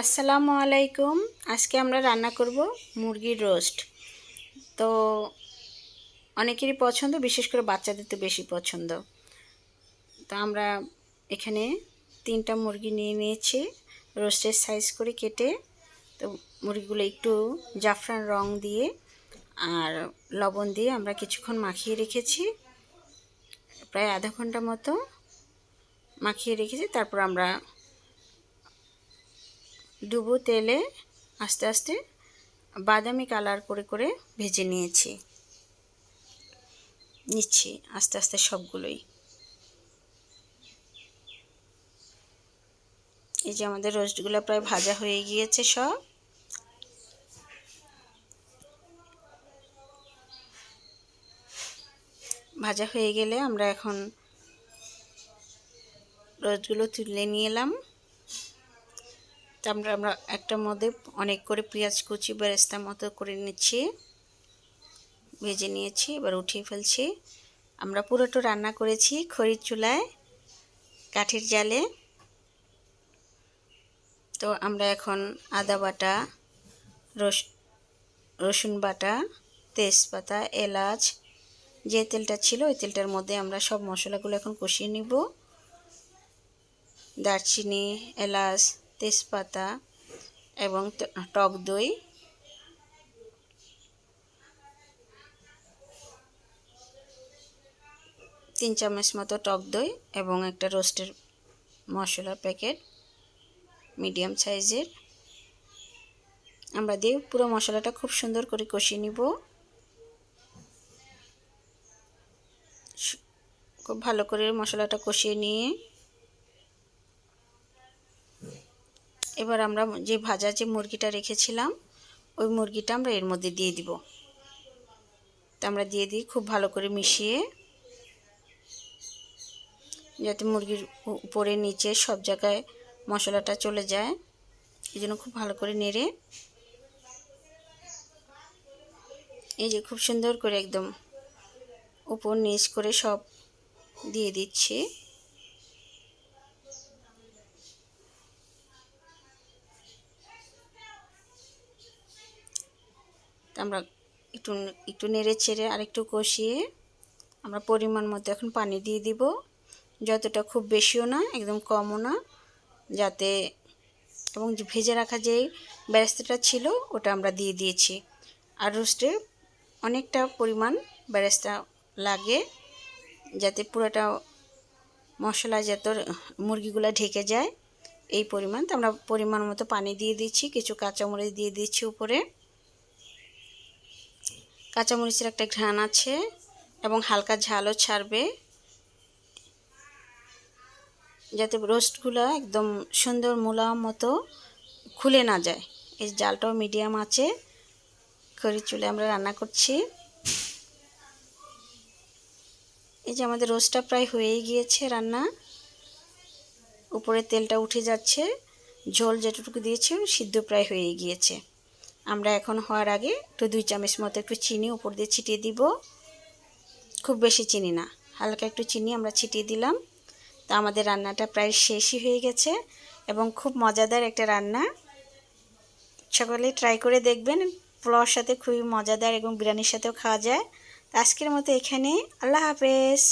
আসসালামু আলাইকুম। আজকে আমরা রান্না করব মুরগির রোস্ট। তো অনেকেরই পছন্দ, বিশেষ করে বাচ্চাদের তো বেশি পছন্দ। তো আমরা এখানে তিনটা মুরগি নিয়ে নিয়েছি, রোস্টের সাইজ করে কেটে। তো মুরগিগুলো একটু জাফরান রং দিয়ে আর লবণ দিয়ে আমরা কিছুক্ষণ মাখিয়ে রেখেছি। প্রায় আধা ঘণ্টা মতো মাখিয়ে রেখেছি, তারপর আমরা ডুবো তেলে আস্তে আস্তে বাদামি কালার করে করে ভেজে নিয়েছি। নিচ্ছি আস্তে আস্তে সবগুলোই। এই যে আমাদের রোস্টগুলো প্রায় ভাজা হয়ে গিয়েছে সব। ভাজা হয়ে গেলে আমরা এখন রোস্টগুলো তুলে নিয়ে এলাম। আমরা আমরা একটার মধ্যে অনেক করে পেঁয়াজ কুচি বেরেস্তার মতো করে নিচ্ছি। ভেজে নিয়েছি, এবার উঠিয়ে ফেলছি। আমরা পুরোটা রান্না করেছি খড়ির চুলায়, কাঠের জালে। তো আমরা এখন আদা বাটা, রস, রসুন বাটা, তেজপাতা, এলাচ, যে তেলটা ছিল ওই তেলটার মধ্যে আমরা সব মশলাগুলো এখন কষিয়ে নিব। দারচিনি, এলাচ তেজপাতা এবং টক দই। তিন চামচ মতো টক দই এবং একটা রোস্টের মশলা প্যাকেট মিডিয়াম সাইজের। আমরা দিয়ে পুরো মশলাটা খুব সুন্দর করে কষিয়ে নিব। খুব ভালো করে মশলাটা কষিয়ে নিয়ে এবার আমরা যে ভাজা যে মুরগিটা রেখেছিলাম, ওই মুরগিটা আমরা এর মধ্যে দিয়ে দিব। তা আমরা দিয়ে দিই খুব ভালো করে মিশিয়ে। যাতে মুরগির উপরে নিচে সব জায়গায় মশলাটা চলে যায়। এই জন্য খুব ভালো করে নেড়ে। এই যে খুব সুন্দর করে একদম উপর নিচ করে সব দিয়ে দিচ্ছি। আমরা একটু একটু নেড়ে ছেড়ে আর একটু কষিয়ে আমরা পরিমাণ মতো এখন পানি দিয়ে দিব। যতটা খুব বেশিও না, একদম কমও না, যাতে এবং ভেজে রাখা যে ব্যারেস্তাটা ছিল ওটা আমরা দিয়ে দিয়েছি। আর রোস্টে অনেকটা পরিমাণ ব্যারেস্তা লাগে, যাতে পুরোটা মশলা যত মুরগিগুলো ঢেকে যায়, এই পরিমাণ। তো আমরা পরিমাণ মতো পানি দিয়ে দিচ্ছি, কিছু কাঁচামরিচ দিয়ে দিচ্ছি উপরে। কাঁচামরিচের একটা ঘ্রাণ আছে এবং হালকা ঝালও ছাড়বে। যাতে রোস্টগুলো একদম সুন্দর মোলাম মতো খুলে না যায়। এই জালটাও মিডিয়াম আছে। খড়ি চুলে আমরা রান্না করছি। এই যে আমাদের রোস্টটা প্রায় হয়েই গিয়েছে রান্না। উপরে তেলটা উঠে যাচ্ছে। ঝোল যেটুকু দিয়েছে সিদ্ধ প্রায় হয়ে গিয়েছে। আমরা এখন হওয়ার আগে একটু দুই চামচ মতো একটু চিনি উপর দিয়ে ছিটিয়ে দিব। খুব বেশি চিনি না, হালকা একটু চিনি আমরা ছিটিয়ে দিলাম। তা আমাদের রান্নাটা প্রায় শেষই হয়ে গেছে এবং খুব মজাদার একটা রান্না। সকলে ট্রাই করে দেখবেন, পোলাওর সাথে খুবই মজাদার এবং বিরিয়ানির সাথেও খাওয়া যায়। আজকের মতো এখানে আল্লাহ হাফেজ।